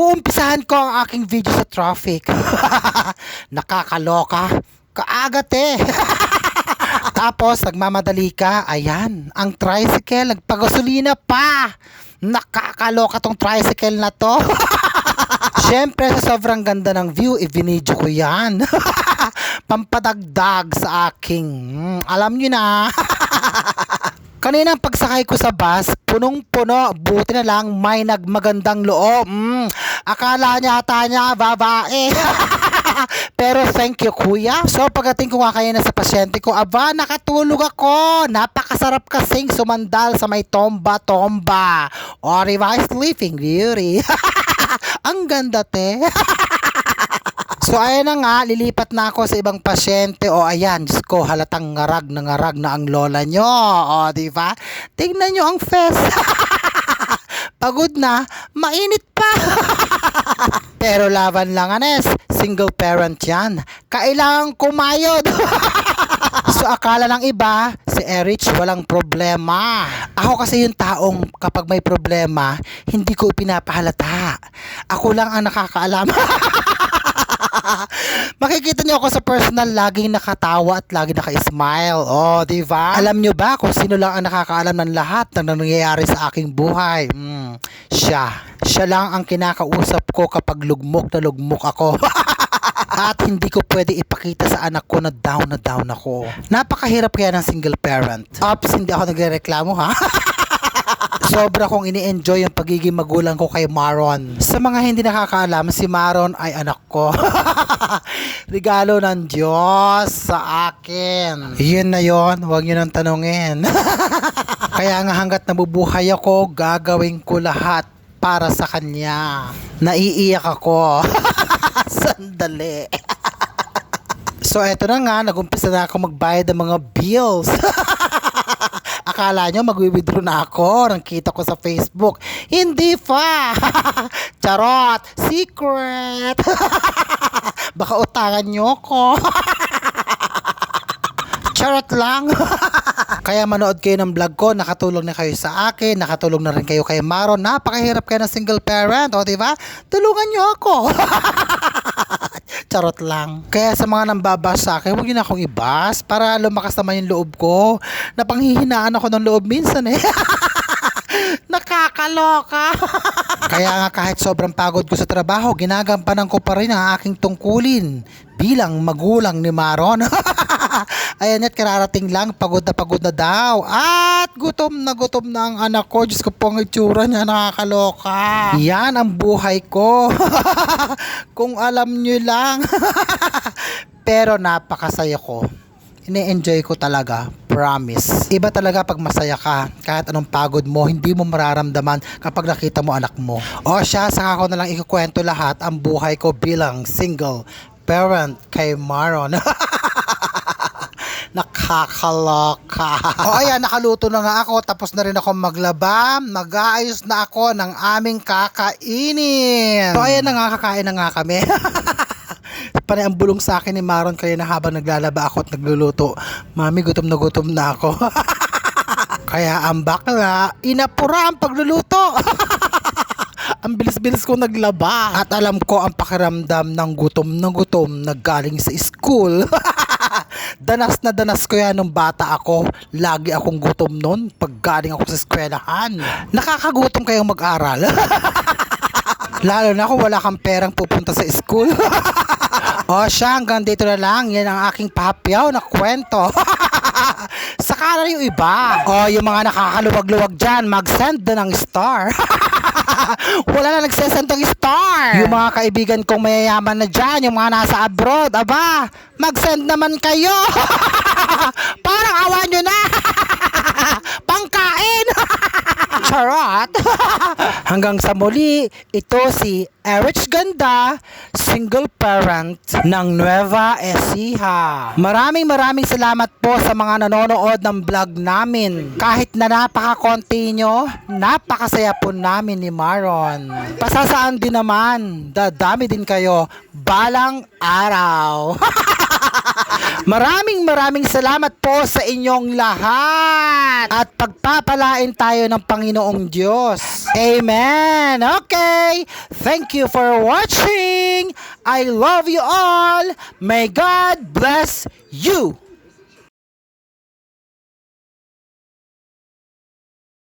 Uumpisahan ko ang aking video sa traffic. Nakakaloka. Kaagat eh. Tapos, nagmamadali ka. Ayan, ang tricycle, nagpagasolina pa. Nakakaloka tong tricycle na to. Siyempre, sa sobrang ganda ng view, i-video ko yan. Pampadagdag sa aking, hmm, alam nyo na. Kanina ang pagsakay ko sa bus, punong-puno, buti na lang may nagmagandang loob. Mm, akala niya ata niya babae. Pero thank you kuya. So pagdating ko nga kayo na sa pasyente ko, aba nakatulog ako. Napakasarap kasing sumandal sa may tomba-tomba. O diba, sleeping beauty. ang ganda te. So ayan na nga, lilipat na ako sa ibang pasyente. O ayan, Diyos ko, halatang ngarag na ngarag na ang lola nyo. O, di ba? Tingnan nyo ang face. Pagod na, mainit pa. Pero laban lang, Anes. Single parent yan. Kailangan kumayod. so akala ng iba, si Erich walang problema. Ako kasi yung taong kapag may problema, hindi ko pinapahalata. Ako lang ang nakakaalam. Makikita niyo ako sa personal laging nakatawa at laging naka-smile. Oh, di ba? Alam niyo ba kung sino lang ang nakakaalam ng lahat ng nangyayari sa aking buhay? Hmm, siya. Siya lang ang kinakausap ko kapag lugmok na lugmok ako. At hindi ko pwede ipakita sa anak ko na down na down ako. Napakahirap kaya ng single parent. Ops, hindi ako nagrereklamo ha. Sobra kong ini-enjoy yung pagiging magulang ko kay Maron. Sa mga hindi nakakaalam, si Maron ay anak ko. Regalo ng Diyos sa akin. Yun na yon, huwag nyo nang tanungin. Kaya nga hanggat nabubuhay ako, gagawin ko lahat para sa kanya. Naiiyak ako. Sandali. so eto na nga, nagumpisa na ako magbayad ng mga bills. Akala nyo magwi-withdraw na ako ng kita ko sa Facebook. Hindi pa! Charot! Secret! Baka utangan nyo ko. Charot lang. Kaya manood kayo ng vlog ko, nakatulong na kayo sa akin, nakatulong na rin kayo kay Maro. Napakahirap kayo ng single parent, o di ba? Tulungan nyo ako. Charot lang. Kaya sa mga nambabas sa akin, huwag na akong ibas para lumakas naman yung loob ko. Napanghihinaan ako ng loob minsan eh. Nakakaloka. Kaya nga kahit sobrang pagod ko sa trabaho, ginagampanan ko pa rin ang aking tungkulin bilang magulang ni Maron. Ayan at kararating lang, pagod na pagod na daw. At gutom na gutom na ang anak ko. Diyos ko po ang itsura niya, nakakaloka. Yan ang buhay ko. Kung alam nyo lang. Pero napakasaya ko. Ini-enjoy ko talaga. Promise. Iba talaga pag masaya ka. Kahit anong pagod mo, hindi mo mararamdaman kapag nakita mo anak mo. O siya, saka ko na lang ikukwento lahat ang buhay ko bilang single parent kay Maron. Nakakaloka. o ayan, nakaluto na nga ako. Tapos na rin ako maglaba. Mag-aayos na ako ng aming kakainin. So ayan na nga, kakain na nga kami. Panay ang bulong sa akin ni Maron kaya na habang naglalaba ako at nagluluto. Mami, gutom na gutom na ako. kaya ang bakla, inapura ang pagluluto. ang bilis-bilis ko naglaba. At alam ko ang pakiramdam ng gutom na gutom na galing sa school. danas na danas ko yan nung bata ako. Lagi akong gutom nun pag galing ako sa eskwelahan. Nakakagutom kayong mag-aral. Lalo na kung wala kang perang pupunta sa school. o siya, hanggang dito na lang. Yan ang aking papyaw na kwento. Saka na yung iba. O yung mga nakakaluwag-luwag dyan, mag-send na ng star. wala na nagsesend ng star. Yung mga kaibigan kong mayayaman na dyan, yung mga nasa abroad, aba, mag-send naman kayo. Parang awa nyo na. Pangkain. Charot! Hanggang sa muli, ito si Erich Ganda, single parent ng Nueva Ecija. Maraming maraming salamat po sa mga nanonood ng vlog namin. Kahit na napaka-konti nyo, napakasaya po namin ni Maron. Pasasaan din naman, dadami din kayo balang araw. Maraming maraming salamat po sa inyong lahat at pagpapalain tayo ng Panginoong Diyos. Amen. Okay. Thank you for watching. I love you all. May God bless you.